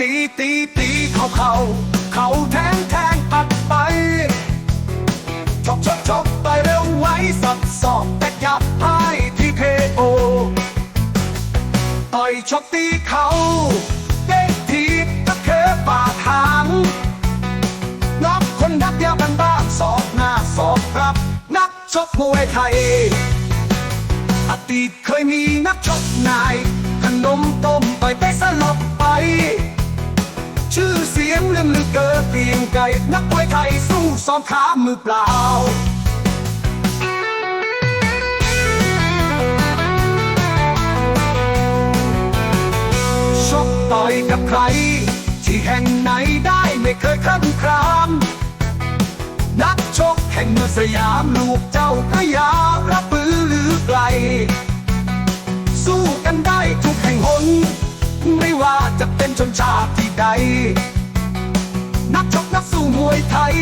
ตีตีตีเขาเขาเขาแทงแทงปัดไปชกชกชกไปเร็วไว้สับสอบแต่ยับให้ทีเคโอต่อยชกตีเขาเด็กทีก็เคยปากหางนับคนนักเดียวกันบ้างสอบหน้าสอบครับ นักชกมวยไทยอดีตเคยมีนักชกนายขนมต้มไปไปสลบไป เสียงเรื่องลือเกิดเพียงไกลนักมวยไทยสู้ซ้อมขามือเปล่าชกต่อยกับใคร ที่แห่งไหนได้ไม่เคยคลั่นคราม นักชกแห่งเมืองสยามลูกเจ้าพระยารับปือหรือไกล สู้กันได้ทุกแห่งหนไม่ว่าจะเป็นชนชาติที่ใด นักชกนักสู้มวยไทย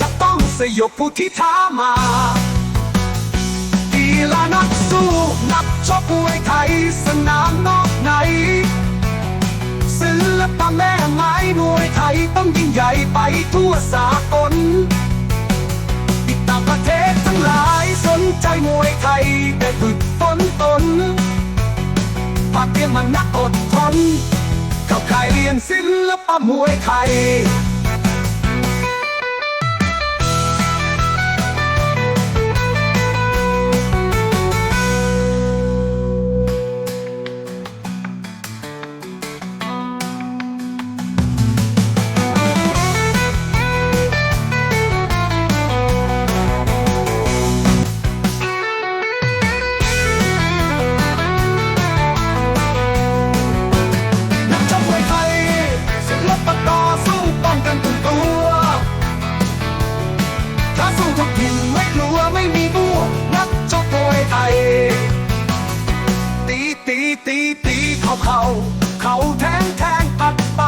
จะต้องสยบผู้ที่ท้ามากีฬานักสู้นักชกมวยไทย สนามนอกในศิลปะแม่ไม้มวยไทยต้องยิ่งใหญ่ไปทั่วสากลอีกต่างประเทศทั้งหลายสนใจมวยไทยได้ฝึกฝนตนภาคเรียนมันนักอดทน กับใครเรียนศิลปะมวยไทย ตีตีเขาเขาเขาแทงแทงปัดไป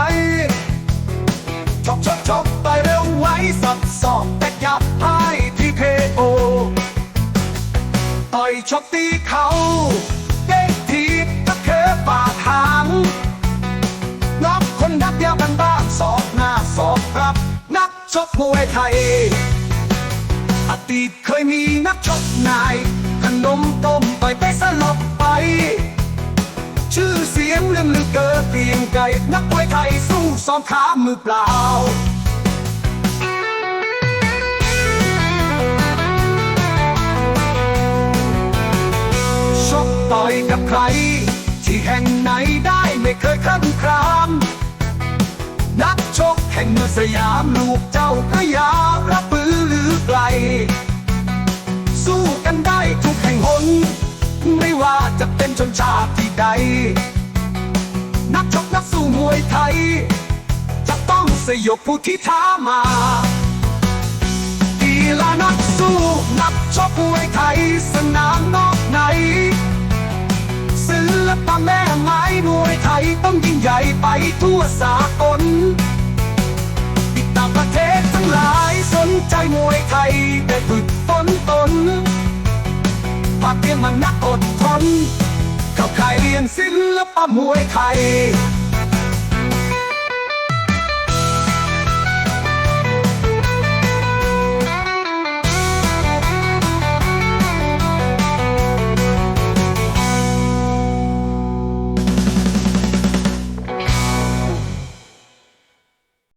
ชกชกชกไปเร็วไว้สับสอบแต่ยับให้ที่เคโอต่อยชกตีเขาเด็กทีตะเคปากหางนอกคนนักเดียวกันบ้างสอบหน้าสอบครับ นักชกมวยไทยอดีตเคยมีนักชกนายขนมต้มไปไปสลบ ชื่อเสียงเรื่องลือเกิดเพียงไกลนักมวยไทยสู้ซ้อมขามือเปล่าชกต่อยกับใคร ที่แห่งไหนได้ไม่เคยคลั่นคราม นักชกแห่งเมืองสยามลูกเจ้าพระยารับปือหรือไกล สู้กันได้ทุกแห่งหนไม่ว่าจะเป็นชนชาติที่ใด สยบผู้ที่ท้ามากีฬานักสู้นักชกมวยไทยสนามนอกในศิลปะแม่ไม้มวยไทยต้องยิ่งใหญ่ไปทั่วสากลอีกต่างประเทศทั้งหลายสนใจมวยไทยได้ฝึกฝนตนภาคเรียนมันนักอดทนเข้าค่ายเรียนศิลปะมวยไทย